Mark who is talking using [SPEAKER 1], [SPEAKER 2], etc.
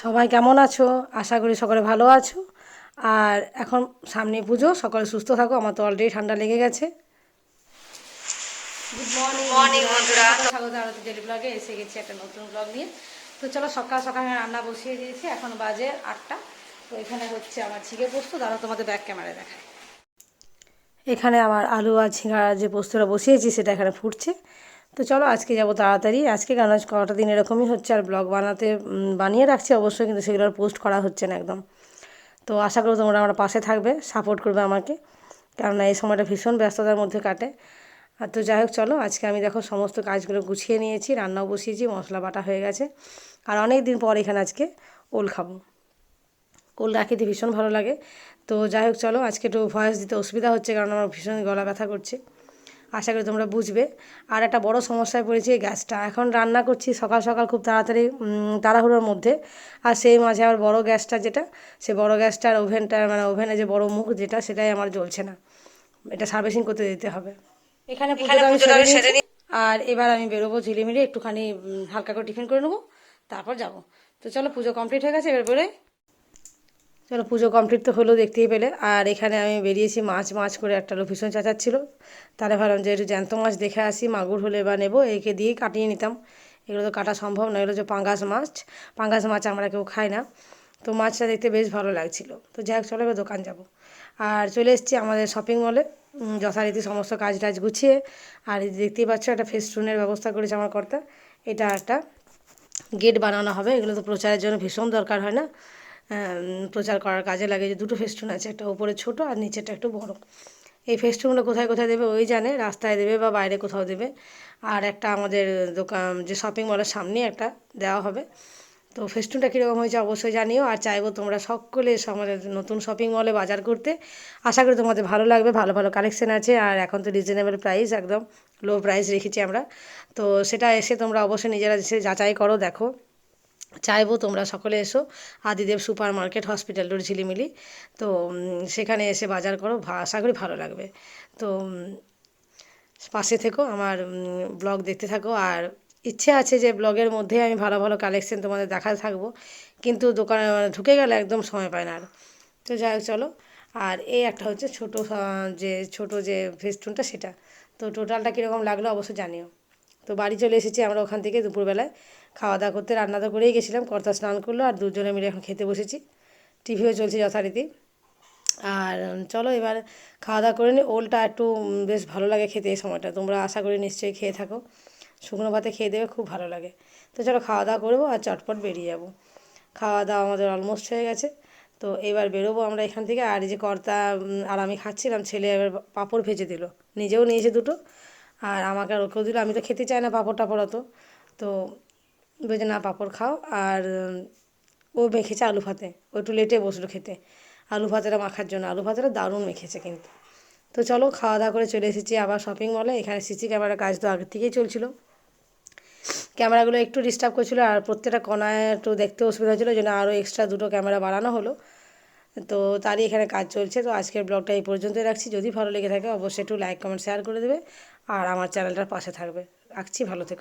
[SPEAKER 1] সবাই কেমন আছো? আশা করি সকলে ভালো আছো। আর এখন সামনে পুজো সকলে সুস্থ থাকো আমার তো অলরেডি ঠান্ডা লেগে গেছে। গুড মর্নিং
[SPEAKER 2] বন্ধুরা।
[SPEAKER 1] স্বাগত আরতি ডেলি ব্লগে এসে গেছি একটা নতুন ব্লগ নিয়ে। তো চলো সকাল সকাল আমি রান্না বসিয়ে দিয়েছি এখন বাজে আটটা। তো এখানে হচ্ছে আমার ঝিঙে পোস্ত দাঁড়া তোমাদের ব্যাক ক্যামেরায় দেখায় এখানে আমার আলু আর ঝিঙার যে পোস্তটা বসিয়েছি সেটা এখানে ফুটছে। তো চলো আজকে যাব তাড়াতাড়ি। আজকে কেন কটা দিন এরকমই হচ্ছে আর ব্লগ বানাতে বানিয়ে রাখছি অবশ্যই, কিন্তু সেগুলো আর পোস্ট করা হচ্ছে না একদম। তো আশা করি তোমরা আমার পাশে থাকবে সাপোর্ট করবে আমাকে, কেননা এই সময়টা ভীষণ ব্যস্ততার মধ্যে কাটে। আর তো যাই হোক, চলো আজকে আমি দেখো সমস্ত কাজগুলো গুছিয়ে নিয়েছি, রান্নাও বসিয়েছি, মশলা বাটা হয়ে গেছে। আর অনেক দিন পর এখানে আজকে ওল খাব। কোল রাখিতে ভীষণ ভালো লাগে। তো যাই হোক, চলো আজকে একটু ভয়েস দিতে অসুবিধা হচ্ছে, কারণ আমার ভীষণ গলা ব্যথা করছে। আশা করি তোমরা বুঝবে। আর একটা বড় সমস্যায় পড়েছি এই গ্যাসটা। এখন রান্না করছি সকাল সকাল খুব তাড়াতাড়ি তাড়াহুড়োর মধ্যে। আর সেই মাঝে আবার বড় গ্যাসটা যেটা সে বড় গ্যাসটার ওভেনটা মানে ওভেনে যে বড় মুখ যেটা সেটাই আমার জ্বলছে না। এটা সার্ভিসিং করতে দিতে হবে। এখানে। আর এবার আমি বেরোবো ঝিলিমিলি একটুখানি হালকা করে টিফিন করে নেব তারপর যাব। তো চলো পুজো কমপ্লিট হয়ে গেছে এবার বেরোয় চলো পুজো কমপ্লিট তো হলো, দেখতেই পেলে। আর এখানে আমি বেরিয়েছি মাছ মাছ করে একটা লোক ভীষণ চাচাচ্ছিল। তাহলে ভাবলাম যে একটু জ্যান্ত মাছ দেখে আসি, মাগুর হলে বা নেব, একে দিয়েই কাটিয়ে নিতাম। এগুলো তো কাটা সম্ভব নয়, এগুলো যে পাঙ্গাস মাছ। পাঙ্গাস মাছ আমরা কেউ খাই না। তো মাছটা দেখতে বেশ ভালো লাগছিল। তো যাই হোক, চলো এবার দোকান যাব। আর চলে এসেছি আমাদের শপিং মলে যথারীতি সমস্ত কাজ টাজ গুছিয়ে। আর দেখতেই পাচ্ছ, একটা ফেস্টুনের ব্যবস্থা করেছে আমার কর্তা। এটা একটা গেট বানানো হবে। এগুলো তো প্রচারের জন্য ভীষণ দরকার হয় না? প্রচার করার কাজে লাগে যে দুটো ফেস্টুন আছে, একটা উপরে ছোট আর নিচেরটা একটু বড়। এই ফেস্টুনগুলো কোথায় কোথায় দেবে ওই জানে, রাস্তায় দেবে বা বাইরে কোথাও দেবে। আর একটা আমাদের দোকান, যে শপিং মলের সামনে একটা দেওয়া হবে। তো ফেস্টুনটা কীরকম হয়েছে অবশ্যই জানিও, আর চাইব তোমরা সকলে এসো আমাদের নতুন শপিং মলে বাজার করতে। আশা করি তোমাদের ভালো লাগবে, ভালো ভালো কালেকশন আছে, আর এখন তো রিজনেবল প্রাইস একদম লো প্রাইস রেখেছি আমরা। তো সেটা এসে তোমরা অবশ্যই নিজেরা এসে যাচাই করো, দেখো। চাইব তোমরা সকলে এসো। Adidev supermarket hospital road Jhilimili. তো সেখানে এসে বাজার করো আশা করি ভালো লাগবে। তো পাশে থেকো, আমার ব্লগ দেখতে থাকো। আর ইচ্ছে আছে যে ব্লগের মধ্যে আমি ভালো ভালো কালেকশন তোমাদের দেখাতে থাকব। কিন্তু দোকানে মানে ঢুকে গেলে একদম সময় পায় না আর। তো যাই হোক, চলো। আর এই একটা হচ্ছে ছোটো যে, ছোট যে ফেস্টুনটা সেটা। তো টোটালটা কীরকম লাগল অবশ্য জানিও। তো বাড়ি চলে এসেছি আমরা ওখান থেকে দুপুরবেলায়। খাওয়া দাওয়া করতে, রান্না তো করেই গেছিলাম, কর্তা স্নান করল আর দুজনে মিলে এখন খেতে বসেছি। টিভিও চলছে যথারীতি। আর চলো এবার খাওয়া দাওয়া করে নিই ওলটা একটু বেশ ভালো লাগে খেতে এই সময়টা। তোমরা আশা করি নিশ্চয়ই খেয়ে থাকো। শুকনো ভাতে খেয়ে দেবে, খুব ভালো লাগে। তো চলো খাওয়া দাওয়া করব আর চটপট বেরিয়ে যাব। খাওয়া দাওয়া আমাদের অলমোস্ট হয়ে গেছে। তো এবার বেরোবো আমরা এখান থেকে। আর এই যে কর্তা আর আমি খাচ্ছিলাম, ছেলে এবার পাঁপড় ভেজে দিল। নিজেও নিয়েছে দুটো। আর আমাকে আর ওকেও দিল। আমি তো খেতে চাই না পাঁপড় টাপড় অত। তো বলছে, না, পাঁপড় খাও। আর, ও মেখেছে আলু ভাতে। ও একটু লেটে বসল খেতে। আলু ভাতেটা মাখার জন্য। আলু ভাতেটা দারুণ মেখেছে কিন্তু। তো চলো খাওয়া দাওয়া করে চলে এসেছি আবার শপিং মলে এখানে সিসি ক্যামেরার কাজ তো আগের থেকেই চলছিল। ক্যামেরাগুলো একটু ডিস্টার্ব করছিল আর প্রত্যেকটা কণায় একটু দেখতে অসুবিধা হচ্ছিল, ওই জন্য আরও এক্সট্রা দুটো ক্যামেরা বাড়ানো হলো। তো তারই এখানে কাজ চলছে। তো আজকের ব্লগটা এই পর্যন্তই রাখছি। যদি ভালো লেগে থাকে, অবশ্যই একটু লাইক কমেন্ট শেয়ার করে দেবে। আর আমার চ্যানেলটার পাশে থাকবে। রাখছি ভালো থেকো।